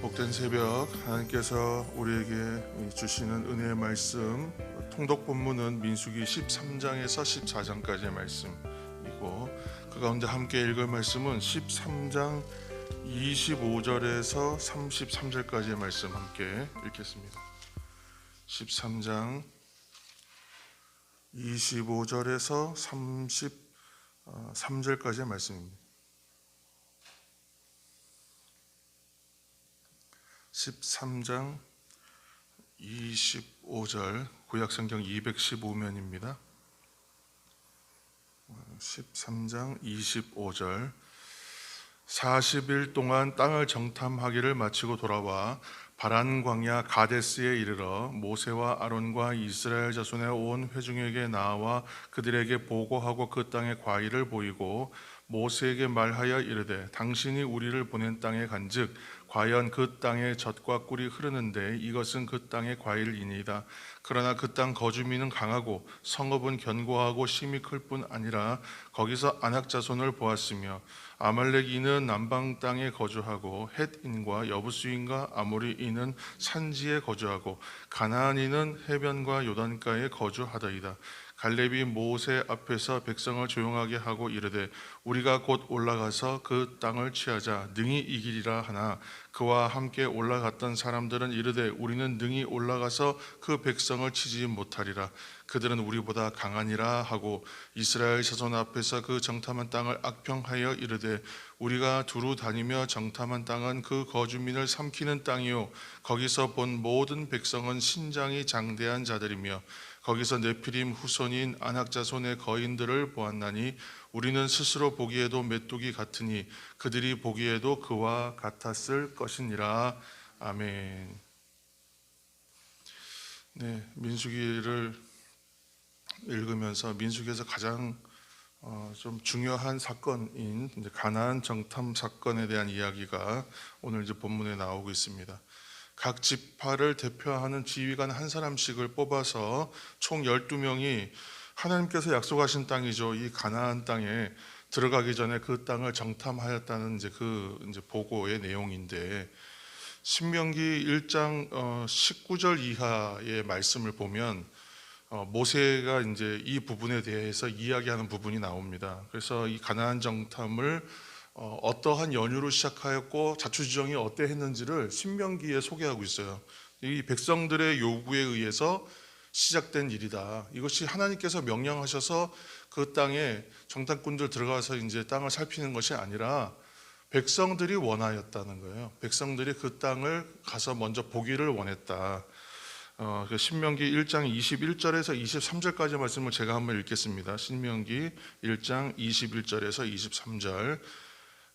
복된 새벽 하나님께서 우리에게 주시는 은혜의 말씀 통독 본문은 민수기 13장에서 14장까지의 말씀이고 그 가운데 함께 읽을 말씀은 13장 25절에서 33절까지의 말씀 함께 읽겠습니다. 13장 25절에서 33절까지의 말씀입니다. 13장 25절 구약성경 215면입니다. 13장 25절 40일 동안 땅을 정탐하기를 마치고 돌아와 바란 광야 가데스에 이르러 모세와 아론과 이스라엘 자손의 온 회중에게 나와 그들에게 보고하고 그 땅의 과일을 보이고 모세에게 말하여 이르되 당신이 우리를 보낸 땅에 간즉 과연 그 땅에 젖과 꿀이 흐르는데 이것은 그 땅의 과일이니이다. 그러나 그 땅 거주민은 강하고 성읍은 견고하고 심이 클 뿐 아니라 거기서 안악 자손을 보았으며 아말렉인은 남방 땅에 거주하고 헷인과 여부스인과 아모리인은 산지에 거주하고 가나안인은 해변과 요단가에 거주하더이다. 갈렙이 모세 앞에서 백성을 조용하게 하고 이르되 우리가 곧 올라가서 그 땅을 취하자. 능히 이기리라 하나. 그와 함께 올라갔던 사람들은 이르되 우리는 능히 올라가서 그 백성을 치지 못하리라. 그들은 우리보다 강하니라 하고 이스라엘 자손 앞에서 그 정탐한 땅을 악평하여 이르되 우리가 두루 다니며 정탐한 땅은 그 거주민을 삼키는 땅이요. 거기서 본 모든 백성은 신장이 장대한 자들이며 거기서 네피림 후손인 안악자손의 거인들을 보았나니 우리는 스스로 보기에도 메뚜기 같으니 그들이 보기에도 그와 같았을 것이니라 아멘. 네, 민수기를 읽으면서 민수기에서 가장 어, 좀 중요한 사건인 가나안 정탐 사건에 대한 이야기가 오늘 이제 본문에 나오고 있습니다. 각 지파를 대표하는 지휘관 한 사람씩을 뽑아서 총 12명이 하나님께서 약속하신 땅이죠. 이 가나안 땅에 들어가기 전에 그 땅을 정탐하였다는 이제 그 이제 보고의 내용인데 신명기 1장 어, 19절 이하의 말씀을 보면 어, 모세가 이제 이 부분에 대해서 이야기하는 부분이 나옵니다. 그래서 이 가나안 정탐을 어, 어떠한 연유로 시작하였고 자초지정이 어떠했는지를 신명기에 소개하고 있어요. 이 백성들의 요구에 의해서 시작된 일이다. 이것이 하나님께서 명령하셔서 그 땅에 정탐꾼들 들어가서 이제 땅을 살피는 것이 아니라 백성들이 원하였다는 거예요. 백성들이 그 땅을 가서 먼저 보기를 원했다. 어, 그 신명기 1장 21절에서 23절까지 말씀을 제가 한번 읽겠습니다. 신명기 1장 21절에서 23절.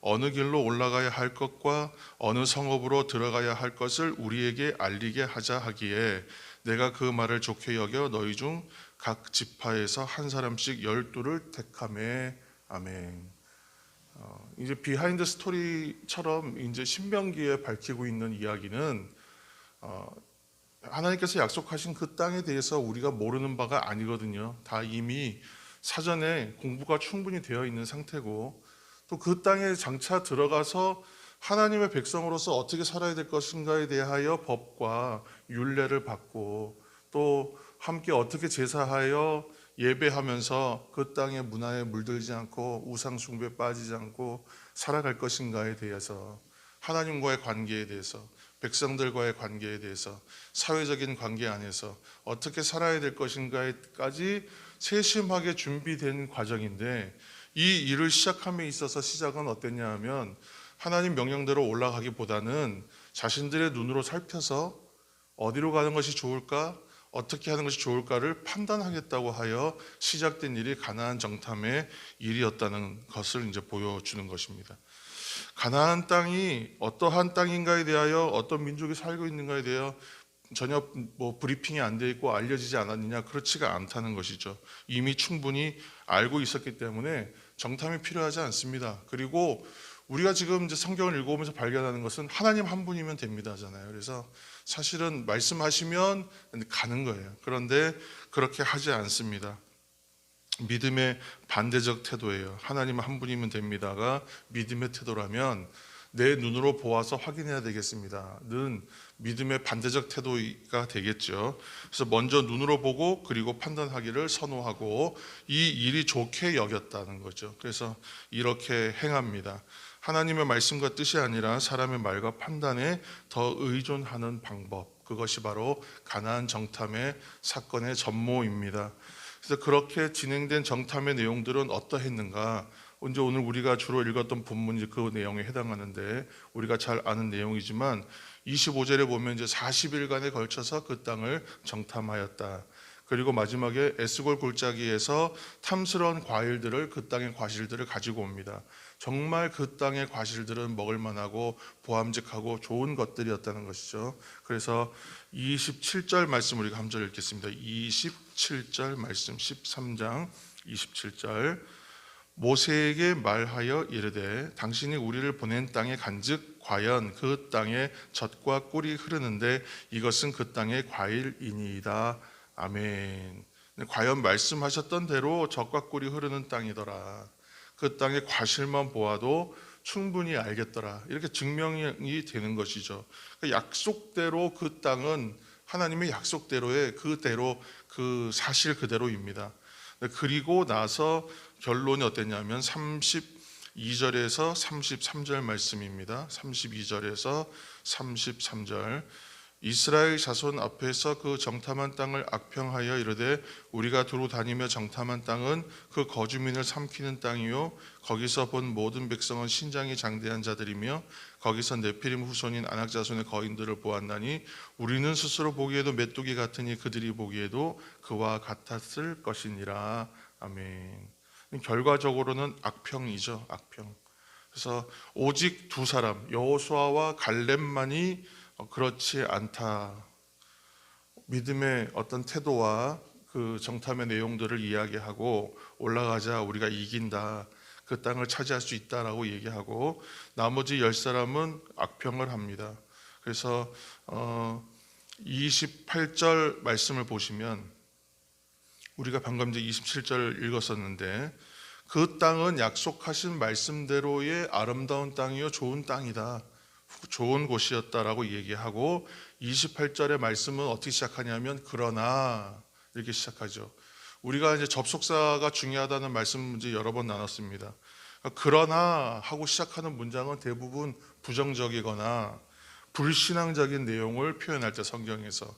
어느 길로 올라가야 할 것과 어느 성읍으로 들어가야 할 것을 우리에게 알리게 하자 하기에 내가 그 말을 좋게 여겨 너희 중 각 지파에서 한 사람씩 열두를 택함에 아멘. 어, 이제 비하인드 스토리처럼 이제 신명기에 밝히고 있는 이야기는 어, 하나님께서 약속하신 그 땅에 대해서 우리가 모르는 바가 아니거든요. 다 이미 사전에 공부가 충분히 되어 있는 상태고 또 그 땅에 장차 들어가서 하나님의 백성으로서 어떻게 살아야 될 것인가에 대하여 법과 윤례를 받고 또 함께 어떻게 제사하여 예배하면서 그 땅의 문화에 물들지 않고 우상 숭배에 빠지지 않고 살아갈 것인가에 대해서 하나님과의 관계에 대해서 백성들과의 관계에 대해서 사회적인 관계 안에서 어떻게 살아야 될 것인가에까지 세심하게 준비된 과정인데 이 일을 시작함에 있어서 시작은 어땠냐 하면 하나님 명령대로 올라가기보다는 자신들의 눈으로 살펴서 어디로 가는 것이 좋을까 어떻게 하는 것이 좋을까를 판단하겠다고 하여 시작된 일이 가나안 정탐의 일이었다는 것을 이제 보여주는 것입니다. 가나안 땅이 어떠한 땅인가에 대하여 어떤 민족이 살고 있는가에 대하여 전혀 뭐 브리핑이 안 돼 있고 알려지지 않았느냐 그렇지가 않다는 것이죠. 이미 충분히 알고 있었기 때문에 정탐이 필요하지 않습니다. 그리고 우리가 지금 이제 성경을 읽어오면서 발견하는 것은 하나님 한 분이면 됩니다잖아요. 그래서 사실은 말씀하시면 가는 거예요. 그런데 그렇게 하지 않습니다. 믿음의 반대적 태도예요. 하나님 한 분이면 됩니다가 믿음의 태도라면 내 눈으로 보아서 확인해야 되겠습니다. 는 믿음의 반대적 태도가 되겠죠. 그래서 먼저 눈으로 보고 그리고 판단하기를 선호하고 이 일이 좋게 여겼다는 거죠. 그래서 이렇게 행합니다. 하나님의 말씀과 뜻이 아니라 사람의 말과 판단에 더 의존하는 방법. 그것이 바로 가나안 정탐의 사건의 전모입니다. 그래서 그렇게 진행된 정탐의 내용들은 어떠했는가? 언제 오늘 우리가 주로 읽었던 본문이 그 내용에 해당하는데 우리가 잘 아는 내용이지만 25절에 보면 이제 40일간에 걸쳐서 그 땅을 정탐하였다. 그리고 마지막에 에스골 골짜기에서 탐스러운 과일들을 그 땅의 과실들을 가지고 옵니다. 정말 그 땅의 과실들은 먹을 만하고 보암직하고 좋은 것들이었다는 것이죠. 그래서 27절 말씀 우리가 한절 읽겠습니다. 27절 말씀 13장 27절 모세에게 말하여 이르되 당신이 우리를 보낸 땅에 간즉 과연 그 땅에 젖과 꿀이 흐르는데 이것은 그 땅의 과일이니이다. 아멘. 과연 말씀하셨던 대로 젖과 꿀이 흐르는 땅이더라. 그 땅의 과실만 보아도 충분히 알겠더라. 이렇게 증명이 되는 것이죠. 그 약속대로 그 땅은 하나님의 약속대로의 그대로 그 사실 그대로입니다. 그리고 나서 결론이 어땠냐면 32절에서 33절 말씀입니다. 32절에서 33절 이스라엘 자손 앞에서 그 정탐한 땅을 악평하여 이르되 우리가 두루 다니며 정탐한 땅은 그 거주민을 삼키는 땅이요 거기서 본 모든 백성은 신장이 장대한 자들이며 거기서 네피림 후손인 아낙 자손의 거인들을 보았나니 우리는 스스로 보기에도 메뚜기 같으니 그들이 보기에도 그와 같았을 것이니라 아멘. 결과적으로는 악평이죠 악평. 그래서 오직 두 사람 여호수아와 갈렙만이 어, 그렇지 않다. 믿음의 어떤 태도와 그 정탐의 내용들을 이야기하고 올라가자 우리가 이긴다. 그 땅을 차지할 수 있다라고 얘기하고 나머지 열 사람은 악평을 합니다. 그래서 어 28절 말씀을 보시면 우리가 방금 이제 27절 읽었었는데 그 땅은 약속하신 말씀대로의 아름다운 땅이요 좋은 땅이다. 좋은 곳이었다라고 얘기하고 28절의 말씀은 어떻게 시작하냐면 그러나 이렇게 시작하죠. 우리가 이제 접속사가 중요하다는 말씀 이제 여러 번 나눴습니다. 그러나 하고 시작하는 문장은 대부분 부정적이거나 불신앙적인 내용을 표현할 때 성경에서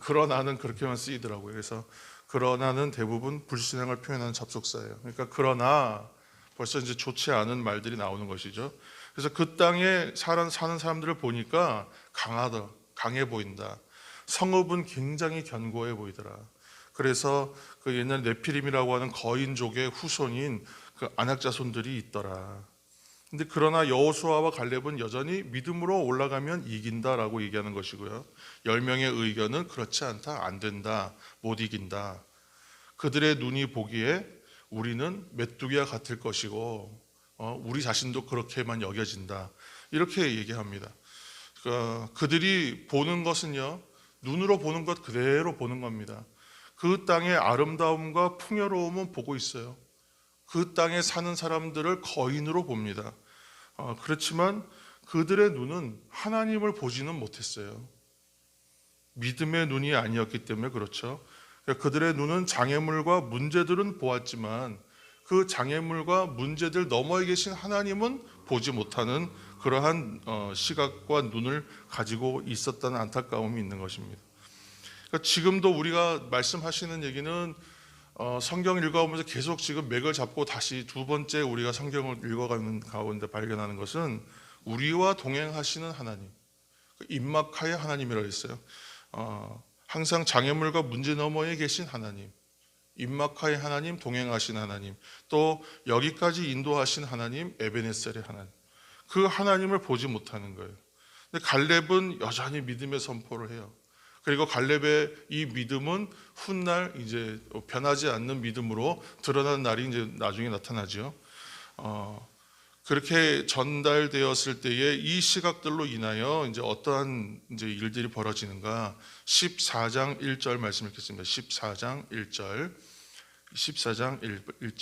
그러나는 그렇게만 쓰이더라고요. 그래서 그러나는 대부분 불신앙을 표현하는 접속사예요. 그러니까 그러나 벌써 이제 좋지 않은 말들이 나오는 것이죠. 그래서 그 땅에 사는, 사람들을 보니까 강하다, 강해 보인다. 성읍은 굉장히 견고해 보이더라. 그래서 그 옛날 네피림이라고 하는 거인족의 후손인 그 안악자손들이 있더라. 근데 그러나 여호수아와 갈렙은 여전히 믿음으로 올라가면 이긴다라고 얘기하는 것이고요. 열 명의 의견은 그렇지 않다, 안 된다, 못 이긴다. 그들의 눈이 보기에 우리는 메뚜기와 같을 것이고 어, 우리 자신도 그렇게만 여겨진다. 이렇게 얘기합니다. 그, 그들이 보는 것은요, 눈으로 보는 것 그대로 보는 겁니다. 그 땅의 아름다움과 풍요로움은 보고 있어요. 그 땅에 사는 사람들을 거인으로 봅니다. 어, 그렇지만 그들의 눈은 하나님을 보지는 못했어요. 믿음의 눈이 아니었기 때문에 그렇죠. 그러니까 그들의 눈은 장애물과 문제들은 보았지만 그 장애물과 문제들 너머에 계신 하나님은 보지 못하는 그러한 어, 시각과 눈을 가지고 있었다는 안타까움이 있는 것입니다. 그러니까 지금도 우리가 말씀하시는 얘기는 어, 성경 읽어오면서 계속 지금 맥을 잡고 다시 두 번째 우리가 성경을 읽어가는 가운데 발견하는 것은 우리와 동행하시는 하나님, 그 임막하의 하나님이라고 했어요. 어, 항상 장애물과 문제 너머에 계신 하나님, 임마카의 하나님, 동행하신 하나님, 또 여기까지 인도하신 하나님, 에베네셀의 하나님. 그 하나님을 보지 못하는 거예요. 근데 갈렙은 여전히 믿음의 선포를 해요. 그리고 갈렙의 이 믿음은 훗날 이제 변하지 않는 믿음으로 드러나는 날이 이제 나중에 나타나죠. 어, 그렇게 전달되었을 때에 이 시각들로 인하여 이제 어떠한 이제 일들이 벌어지는가? 14장 1절 말씀 읽겠습니다. 14장 1절. 14장 1,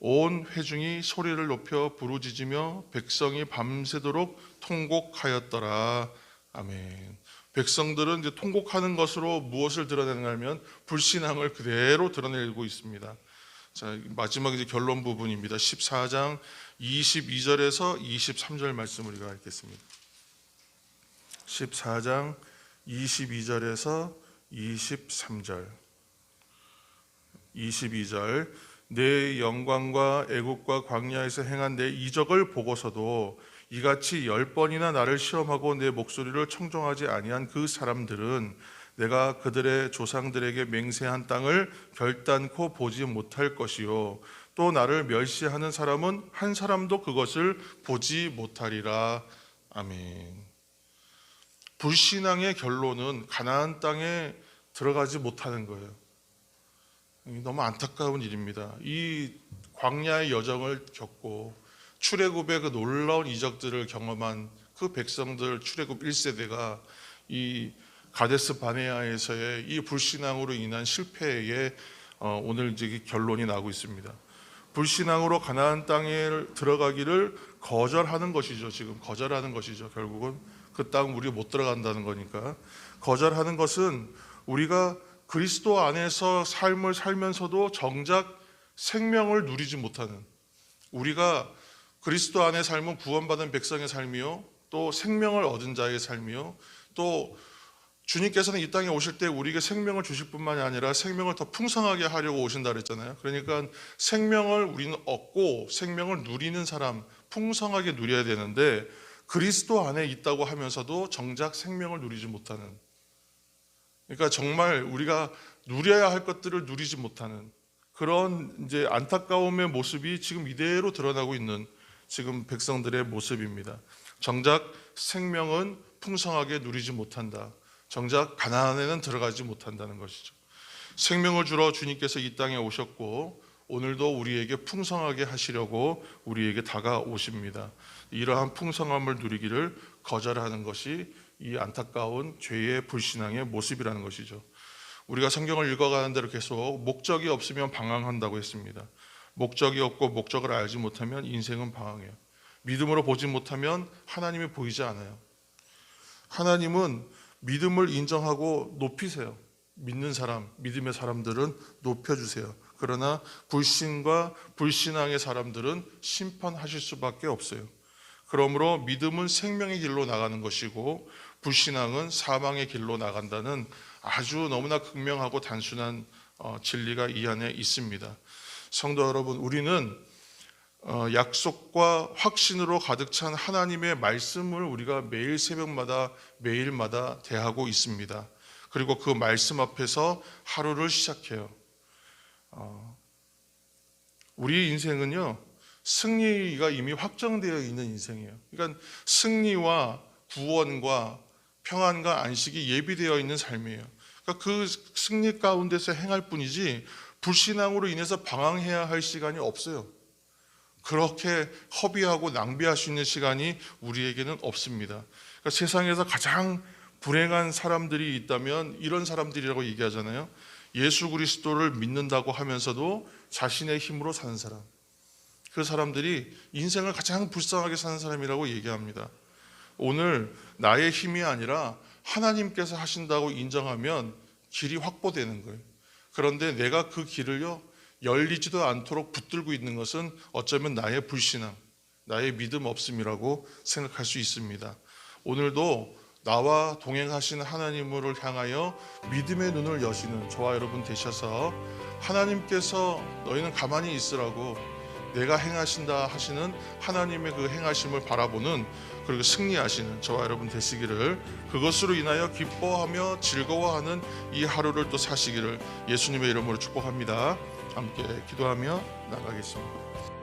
절온 회중이 소리를 높여 부르짖으며 백성이 밤새도록 통곡하였더라. 아멘. 백성들은 이제 통곡하는 것으로 무엇을 드러내냐면 불신앙을 그대로 드러내고 있습니다. 자, 마지막 이제 결론 부분입니다. 14장 22절에서 23절 말씀을 우리가 읽겠습니다. 14장 22절에서 23절. 22절 내 영광과 애국과 광야에서 행한 내 이적을 보고서도 이같이 열 번이나 나를 시험하고 내 목소리를 청종하지 아니한 그 사람들은 내가 그들의 조상들에게 맹세한 땅을 결단코 보지 못할 것이요 또 나를 멸시하는 사람은 한 사람도 그것을 보지 못하리라 아멘. 불신앙의 결론은 가나안 땅에 들어가지 못하는 거예요. 너무 안타까운 일입니다. 이 광야의 여정을 겪고 출애굽의 그 놀라운 이적들을 경험한 그 백성들 출애굽 1세대가 이 가데스 바네아에서의 이 불신앙으로 인한 실패에 어, 오늘 이제 결론이 나고 있습니다. 불신앙으로 가나안 땅에 들어가기를 거절하는 것이죠. 지금 거절하는 것이죠. 결국은 그 땅 우리 못 들어간다는 거니까 거절하는 것은 우리가 그리스도 안에서 삶을 살면서도 정작 생명을 누리지 못하는 우리가 그리스도 안에 삶은 구원받은 백성의 삶이요 또 생명을 얻은 자의 삶이요 또 주님께서는 이 땅에 오실 때 우리에게 생명을 주실 뿐만이 아니라 생명을 더 풍성하게 하려고 오신다 그랬잖아요. 그러니까 생명을 우리는 얻고 생명을 누리는 사람, 풍성하게 누려야 되는데 그리스도 안에 있다고 하면서도 정작 생명을 누리지 못하는 그러니까 정말 우리가 누려야 할 것들을 누리지 못하는 그런 이제 안타까움의 모습이 지금 이대로 드러나고 있는 지금 백성들의 모습입니다. 정작 생명은 풍성하게 누리지 못한다. 정작 가나안에는 들어가지 못한다는 것이죠. 생명을 주러 주님께서 이 땅에 오셨고 오늘도 우리에게 풍성하게 하시려고 우리에게 다가오십니다. 이러한 풍성함을 누리기를 거절하는 것이 이 안타까운 죄의 불신앙의 모습이라는 것이죠. 우리가 성경을 읽어가는 대로 계속 목적이 없으면 방황한다고 했습니다. 목적이 없고 목적을 알지 못하면 인생은 방황해요. 믿음으로 보지 못하면 하나님이 보이지 않아요. 하나님은 믿음을 인정하고 높이세요. 믿는 사람, 믿음의 사람들은 높여주세요. 그러나 불신과 불신앙의 사람들은 심판하실 수밖에 없어요. 그러므로 믿음은 생명의 길로 나가는 것이고 불신앙은 사망의 길로 나간다는 아주 너무나 극명하고 단순한 어, 진리가 이 안에 있습니다. 성도 여러분, 우리는 어, 약속과 확신으로 가득 찬 하나님의 말씀을 우리가 매일 새벽마다 매일마다 대하고 있습니다. 그리고 그 말씀 앞에서 하루를 시작해요. 어, 우리 인생은요 승리가 이미 확정되어 있는 인생이에요. 그러니까 승리와 구원과 평안과 안식이 예비되어 있는 삶이에요. 그러니까 그 승리 가운데서 행할 뿐이지 불신앙으로 인해서 방황해야 할 시간이 없어요. 그렇게 허비하고 낭비할 수 있는 시간이 우리에게는 없습니다. 그러니까 세상에서 가장 불행한 사람들이 있다면 이런 사람들이라고 얘기하잖아요. 예수 그리스도를 믿는다고 하면서도 자신의 힘으로 사는 사람. 그 사람들이 인생을 가장 불쌍하게 사는 사람이라고 얘기합니다. 오늘 나의 힘이 아니라 하나님께서 하신다고 인정하면 길이 확보되는 거예요. 그런데 내가 그 길을요, 열리지도 않도록 붙들고 있는 것은 어쩌면 나의 불신앙, 나의 믿음 없음이라고 생각할 수 있습니다. 오늘도 나와 동행하신 하나님을 향하여 믿음의 눈을 여시는 저와 여러분 되셔서 하나님께서 너희는 가만히 있으라고 내가 행하신다 하시는 하나님의 그 행하심을 바라보는 그리고 승리하시는 저와 여러분 되시기를 그것으로 인하여 기뻐하며 즐거워하는 이 하루를 또 사시기를 예수님의 이름으로 축복합니다. 함께 기도하며 나가겠습니다.